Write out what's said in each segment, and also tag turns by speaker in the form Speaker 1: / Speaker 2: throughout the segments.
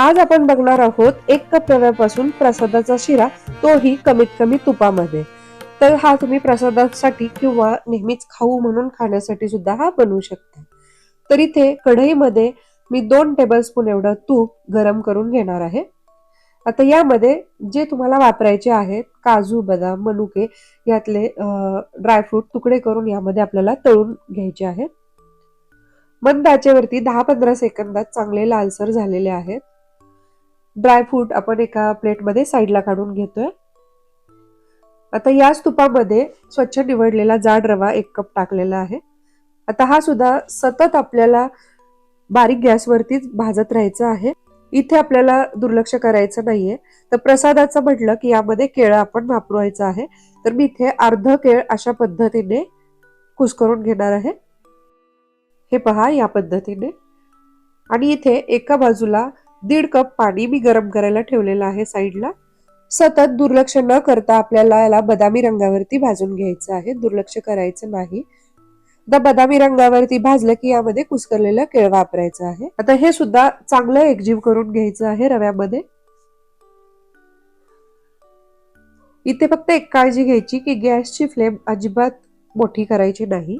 Speaker 1: आज आपण बघणार आहोत एक कप रव्यापासून प्रसादाचा शिरा तोही कमीत कमी तुपामध्ये. तर हा तुम्ही प्रसादासाठी किंवा नेहमीच खाऊ म्हणून खाण्यासाठी सुद्धा हा बनवू शकता. तर इथे कढईमध्ये मी दोन टेबलस्पून एवढं तूप गरम करून घेणार आहे. आता यामध्ये जे तुम्हाला वापरायचे आहेत काजू बदाम मनुके यातले ड्रायफ्रूट तुकडे करून यामध्ये आपल्याला तळून घ्यायचे आहेत. मंद आचेवरती दहा पंधरा सेकंदात चांगले लालसर झालेले आहेत. ड्रायफ्रूट आपण एका प्लेटमध्ये साईडला काढून घेतोय. आता याच तुपामध्ये स्वच्छ निवडलेला जाड रवा एक कप टाकलेला आहे. आता हा सुद्धा सतत आपल्याला बारीक गॅसवरतीच भाजत राहायचं आहे. इथे आपल्याला दुर्लक्ष करायचं नाहीये. तर प्रसादाचं म्हटलं की यामध्ये केळं आपण वापरायचं आहे. तर मी इथे अर्ध केळ अशा पद्धतीने कुस्करून घेणार आहे. हे पहा या पद्धतीने. आणि इथे एका बाजूला दीड कप पाणी मी गरम करायला ठेवलेलं आहे साईडला. सतत दुर्लक्ष न करता आपल्याला याला बदामी रंगावरती भाजून घ्यायचं आहे. दुर्लक्ष करायचं नाही. आता बदामी रंगावरती भाजलं की यामध्ये कुस्करलेलं केळ वापरायचं आहे. आता हे सुद्धा चांगलं एकजीव करून घ्यायचं आहे रव्यामध्ये. इथे फक्त एक काळजी घ्यायची की गॅसची फ्लेम अजिबात मोठी करायची नाही.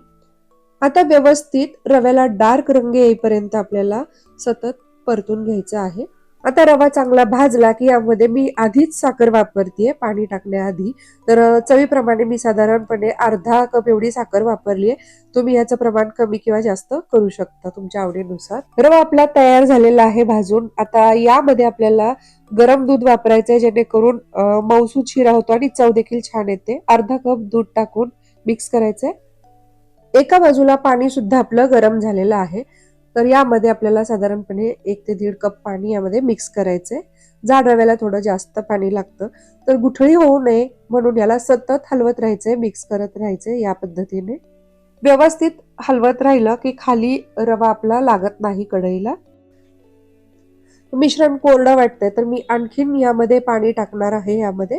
Speaker 1: आता व्यवस्थित रव्याला डार्क रंग येईपर्यंत आपल्याला सतत परतून घ्यायचं आहे. आता रवा चांगला भाजला की यामध्ये मी आधीच साखर वापरतीये पाणी टाकण्याआधी. तर चवीप्रमाणे मी साधारणपणे अर्धा कप एवढी साखर वापरली आहे तुम्ही याचं प्रमाण कमी किंवा जास्त करू शकता तुमच्या आवडीनुसार. रवा आपला तयार झालेला आहे भाजून. आता यामध्ये आपल्याला गरम दूध वापरायचं आहे जेणेकरून मौसूद शिरा होतो आणि चव देखील छान येते. अर्धा कप दूध टाकून मिक्स करायचंय. एका बाजूला पाणी सुद्धा आपलं गरम झालेलं आहे. तर यामध्ये आपल्याला साधारणपणे एक ते दीड कप पाणी यामध्ये मिक्स करायचंय. जाड रव्याला थोडं जास्त पाणी लागतं. तर गुठळी होऊ नये म्हणून याला सतत हलवत राहायचंय मिक्स करत राहायचंय या पद्धतीने. व्यवस्थित हलवत राहिलं की खाली रवा आपला लागत नाही कढईला. मिश्रण कोरडं वाटतंय तर मी आणखीन यामध्ये पाणी टाकणार आहे यामध्ये.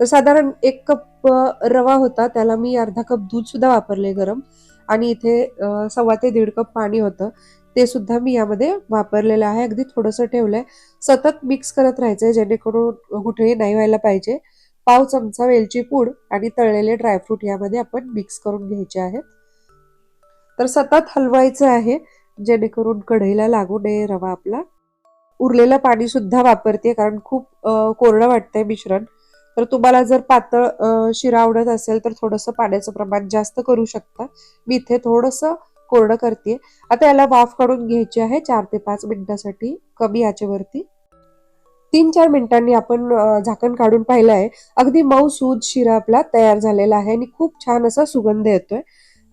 Speaker 1: तर साधारण एक कप रवा होता त्याला मी अर्धा कप दूध सुद्धा वापरले गरम. आणि इथे सव्वा ते दीड कप पाणी होतं. ते सुद्धा मी यामध्ये वापरलेलं आहे. अगदी थोडंसं ठेवलंय. सतत मिक्स करत राहायचंय जेणेकरून कुठेही नाही व्हायला पाहिजे. पाव चमचा वेलची पूड आणि तळलेले ड्रायफ्रूट यामध्ये आपण मिक्स करून घ्यायचे आहेत. तर सतत हलवायचं आहे जेणेकरून कढईला लागू नये रवा आपला. उरलेलं पाणी सुद्धा वापरते कारण खूप कोरडं वाटतंय मिश्रण. तर तुम्हाला जर पातळ शिरा आवडत असेल तर थोडंसं पाण्याचं प्रमाण जास्त करू शकता. मी इथे थोडंसं कोरडं करते आता याला वाफ काढून घ्यायची आहे चार ते पाच मिनिटासाठी कमी याच्यावरती तीन चार मिनिटांनी आपण झाकण काढून पाहिलं आहे. अगदी मऊ सूद शिरा आपला तयार झालेला आहे आणि खूप छान असा सुगंध येतोय.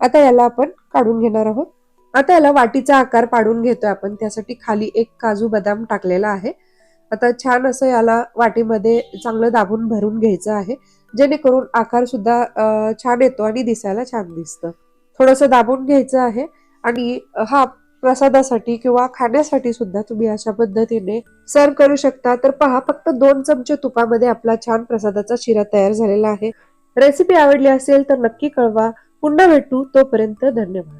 Speaker 1: आता याला आपण काढून घेणार आहोत. आता याला वाटीचा आकार पाडून घेतोय आपण. त्यासाठी खाली एक काजू बदाम टाकलेला आहे. आता छान असं याला वाटीमध्ये चांगलं दाबून भरून घ्यायचं आहे. जेणेकरून आकार सुद्धा छान येतो आणि दिसायला छान दिसतं. थोडंसं दाबून घ्यायचं आहे. आणि हा प्रसादासाठी किंवा खाण्यासाठी सुद्धा तुम्ही अशा पद्धतीने सर्व करू शकता. तर पहा फक्त दोन चमचे तुपामध्ये आपला छान प्रसादाचा शिरा तयार झालेला आहे. रेसिपी आवडली असेल तर नक्की कळवा. पुन्हा भेटू तोपर्यंत धन्यवाद.